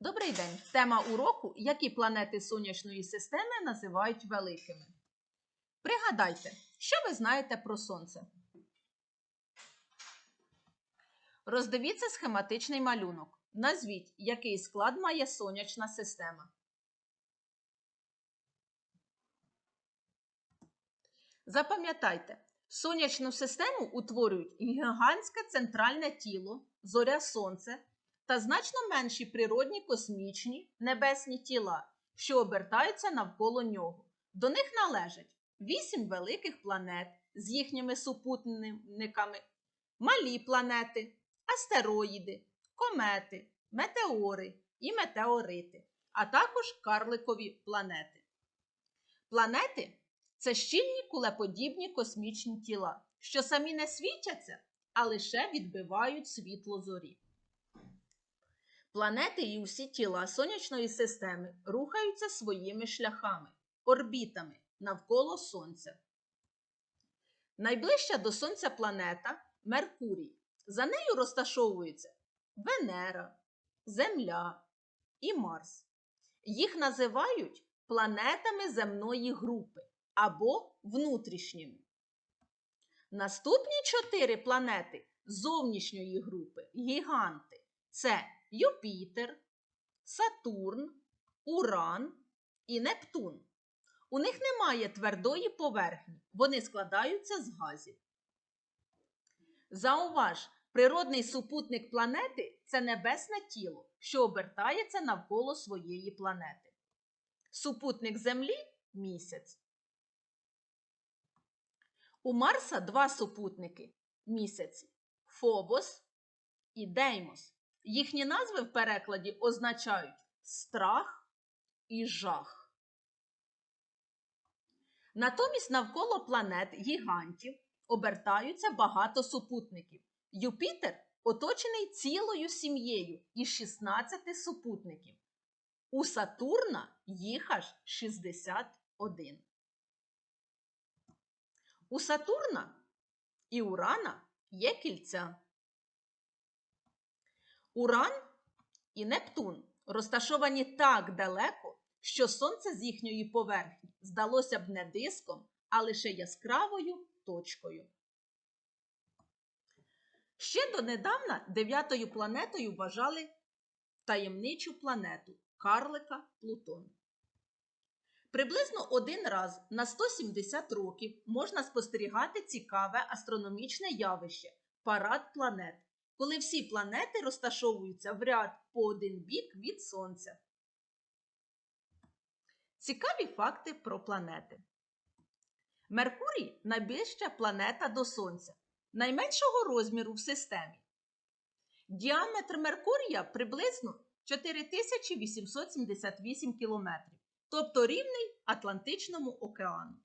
Добрий день! Тема уроку Які планети сонячної системи називають великими. Пригадайте, що ви знаєте про Сонце? Роздивіться схематичний малюнок. Назвіть, який склад має сонячна система. Запам'ятайте, сонячну систему утворюють гігантське центральне тіло, зоря Сонце та значно менші природні космічні небесні тіла, що обертаються навколо нього. До них належать вісім великих планет з їхніми супутниками, малі планети, астероїди, комети, метеори і метеорити, а також карликові планети. Планети це щільні кулеподібні космічні тіла, що самі не світяться, а лише відбивають світло зорі. Планети і усі тіла сонячної системи рухаються своїми шляхами, орбітами навколо Сонця. Найближча до Сонця планета Меркурій. За нею розташовуються Венера, Земля і Марс. Їх називають планетами земної групи або внутрішніми. Наступні чотири планети зовнішньої групи гіганти це Юпітер, Сатурн, Уран і Нептун. У них немає твердої поверхні, вони складаються з газів. Зауваж, природний супутник планети це небесне тіло, що обертається навколо своєї планети. Супутник Землі місяць. У Марса два супутники місяці Фобос і Деймос. Їхні назви в перекладі означають страх і жах. Натомість навколо планет гігантів обертаються багато супутників. Юпітер оточений цілою сім'єю із 16 супутників. У Сатурна їх аж 61. У Сатурна і Урана є кільця. Уран і Нептун розташовані так далеко, що сонце з їхньої поверхні здалося б не диском, а лише яскравою точкою. Ще донедавна дев'ятою планетою вважали таємничу планету карлика Плутон. Приблизно один раз на 170 років можна спостерігати цікаве астрономічне явище парад планет, коли всі планети розташовуються в ряд по один бік від Сонця. Цікаві факти про планети. Меркурій найбільша планета до Сонця, найменшого розміру в системі. Діаметр Меркурія приблизно 4878 км, тобто рівний Атлантичному океану.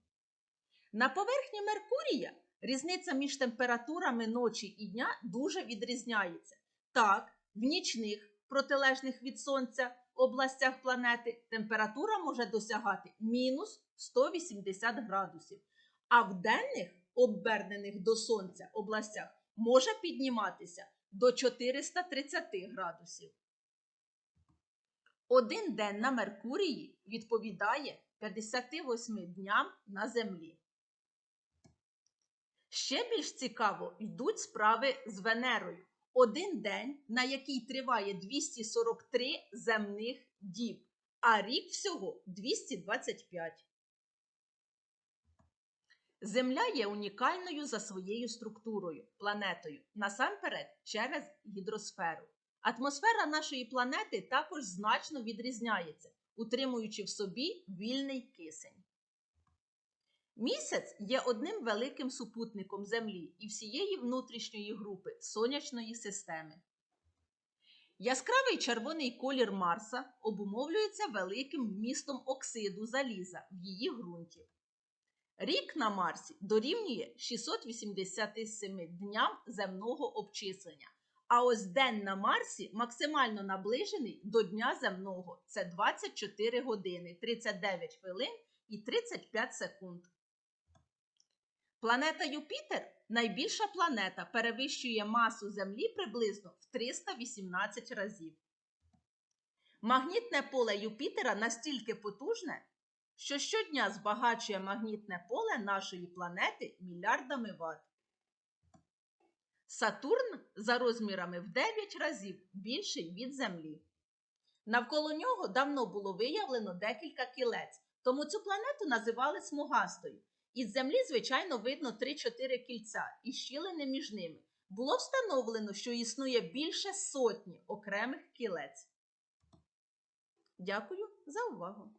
На поверхні Меркурія різниця між температурами ночі і дня дуже відрізняється. Так, в нічних, протилежних від Сонця областях планети температура може досягати мінус 180 градусів, а в денних, обернених до Сонця областях може підніматися до 430 градусів. Один день на Меркурії відповідає 58 дням на Землі. Ще більш цікаво йдуть справи з Венерою. Один день, на який триває 243 земних діб, а рік всього 225. Земля є унікальною за своєю структурою, планетою, насамперед через гідросферу. Атмосфера нашої планети також значно відрізняється, утримуючи в собі вільний кисень. Місяць є одним великим супутником Землі і всієї внутрішньої групи сонячної системи. Яскравий червоний колір Марса обумовлюється великим вмістом оксиду заліза в її ґрунті. Рік на Марсі дорівнює 687 дням земного обчислення. А ось день на Марсі максимально наближений до Дня земного це 24 години, 39 хвилин і 35 секунд. Планета Юпітер найбільша планета, перевищує масу Землі приблизно в 318 разів. Магнітне поле Юпітера настільки потужне, що щодня збагачує магнітне поле нашої планети мільярдами ватт. Сатурн за розмірами в 9 разів більший від Землі. Навколо нього давно було виявлено декілька кілець, тому цю планету називали смугастою. Із Землі, звичайно, видно 3-4 кільця і щілини між ними. Було встановлено, що існує більше сотні окремих кілець. Дякую за увагу!